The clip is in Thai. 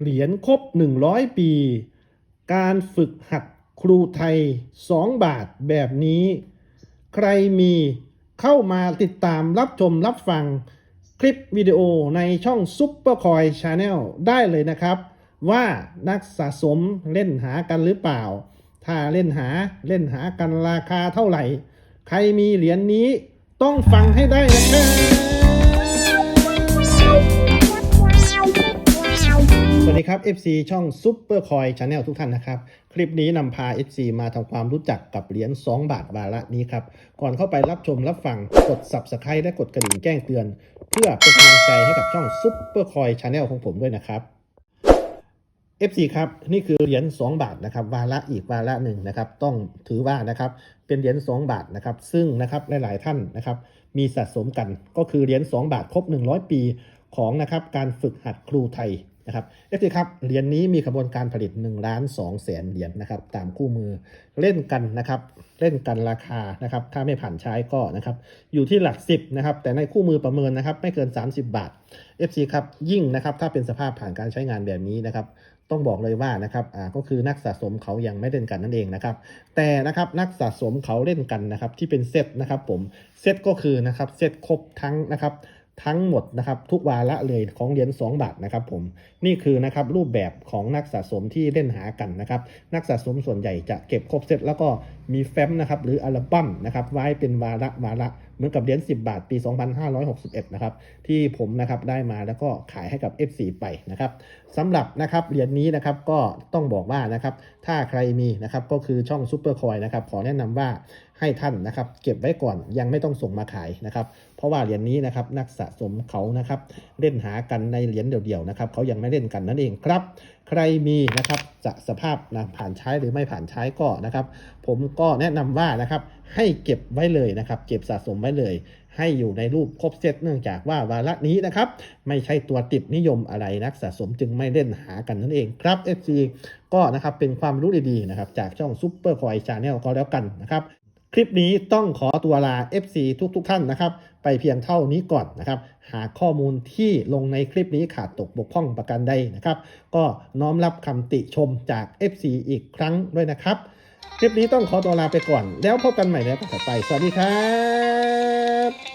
เหรียญครบ 100 ปี การฝึกหัดครูไทย 2 บาทแบบนี้ ใครมีเข้ามาติดตามรับชมรับฟังคลิปวิดีโอในช่อง Super Coin Channel ได้เลยนะครับ ว่านักสะสมเล่นหากันหรือเปล่า ถ้าเล่นหาเล่นหากันราคาเท่าไหร่ ใครมีเหรียญนนี้ต้องฟังให้ได้นะครับ FC ช่อง Super Coin Channel ทุกท่านนะครับ คลิปนี้นำพา FC มาทำความรู้จักกับเหรียญ 2 บาทวาระนี้ครับ ก่อนเข้าไปรับชมรับฟังกด Subscribe และกดกระดิ่งแจ้งเตือน เพื่อเป็นกำลังใจให้กับช่อง Super Coin Channel ของผมด้วยนะครับ FC ครับ นี่คือเหรียญ 2 บาทนะครับวาระอีกวาระหนึ่งนะครับ ต้องถือว่านะครับเป็นเหรียญ 2 บาทนะครับ ซึ่งนะครับหลาย ๆ ท่านนะครับมีสะสมกันก็คือเหรียญ 2 บาทครบ 100 ปี ของนะครับการฝึกหัดครูไทยนะครับ FC ครับเหรียญนี้มีกระบวนการผลิต1ล้าน2แสนเหรียญนะครับตามคู่มือเล่นกันนะครับเล่นกันราคานะครับถ้าไม่ผ่านใช้ก็นะครับอยู่ที่หลัก 10นะครับแต่ในคู่มือประเมินนะครับไม่เกิน 30 บาท FC ครับยิ่งนะครับถ้าเป็นสภาพผ่านการใช้งานแบบนี้นะครับต้องบอกเลยว่านะครับอ่าก็คือนักสะสมเขายังไม่เล่นกันนั่นเองนะครับแต่นะครับนักสะสมเขาเล่นกันนะครับที่เป็นเซตนะครับผมเซตก็คือนะครับเซตครบทั้งนะครับ ทั้งหมดนะครับทุกวาระเลยของเหรียญ2บาทนะครับผมนี่คือนะครับรูปแบบของนักสะสมที่เล่นหากันนะครับนักสะสมส่วนใหญ่จะเก็บครบเซตแล้วก็มีแฟ้มนะครับหรืออัลบั้มนะครับไว้เป็นวาระวาระเหมือนกับเหรียญ10 บาทปี 2561 นะครับ ที่ผมนะครับได้มาแล้วก็ขายให้กับ F4 ไปนะครับสำหรับนะครับเหรียญนี้นะครับก็ต้องบอกว่านะครับถ้าใครมีนะครับก็คือช่อง Super Coin นะครับขอแนะนำว่าให้ท่านนะครับเก็บไว้ก่อนยังไม่ต้องส่งมาขายนะครับเพราะว่าเหรียญนี้นะครับนักสะสมเขานะครับเล่นหากันในเหรียญเดี่ยวๆนะครับเขายังไม่เล่นกันนั่นเองครับ ใครมีนะครับจะสภาพนะผ่านใช้หรือไม่ผ่านใช้ก็นะครับ ผมก็แนะนำว่านะครับให้เก็บไว้เลยนะครับ เก็บสะสมไว้เลย ให้อยู่ในรูปครบเซตเนื่องจากว่าวาระนี้นะครับ ไม่ใช่ตัวติดนิยมอะไรนักสะสมจึงไม่เล่นหากันนั่นเองครับ FC ก็นะครับเป็นความรู้ดีๆนะครับจากช่อง Super Coin Channel ก็แล้วกันนะครับคลิปนี้ต้องขอตัวลา FC ทุกๆทท่านนะครับ ไปเพียงเท่านี้ก่อนนะครับ หากข้อมูลที่ลงในคลิปนี้ขาดตกบกพร่องประการใดนะครับ ก็น้อมรับคำติชมจาก FC อีกครั้งด้วยนะครับ คลิปนี้ต้องขอตัวลาไปก่อน แล้วพบกันใหม่ในตอนต่อไป สวัสดีครับ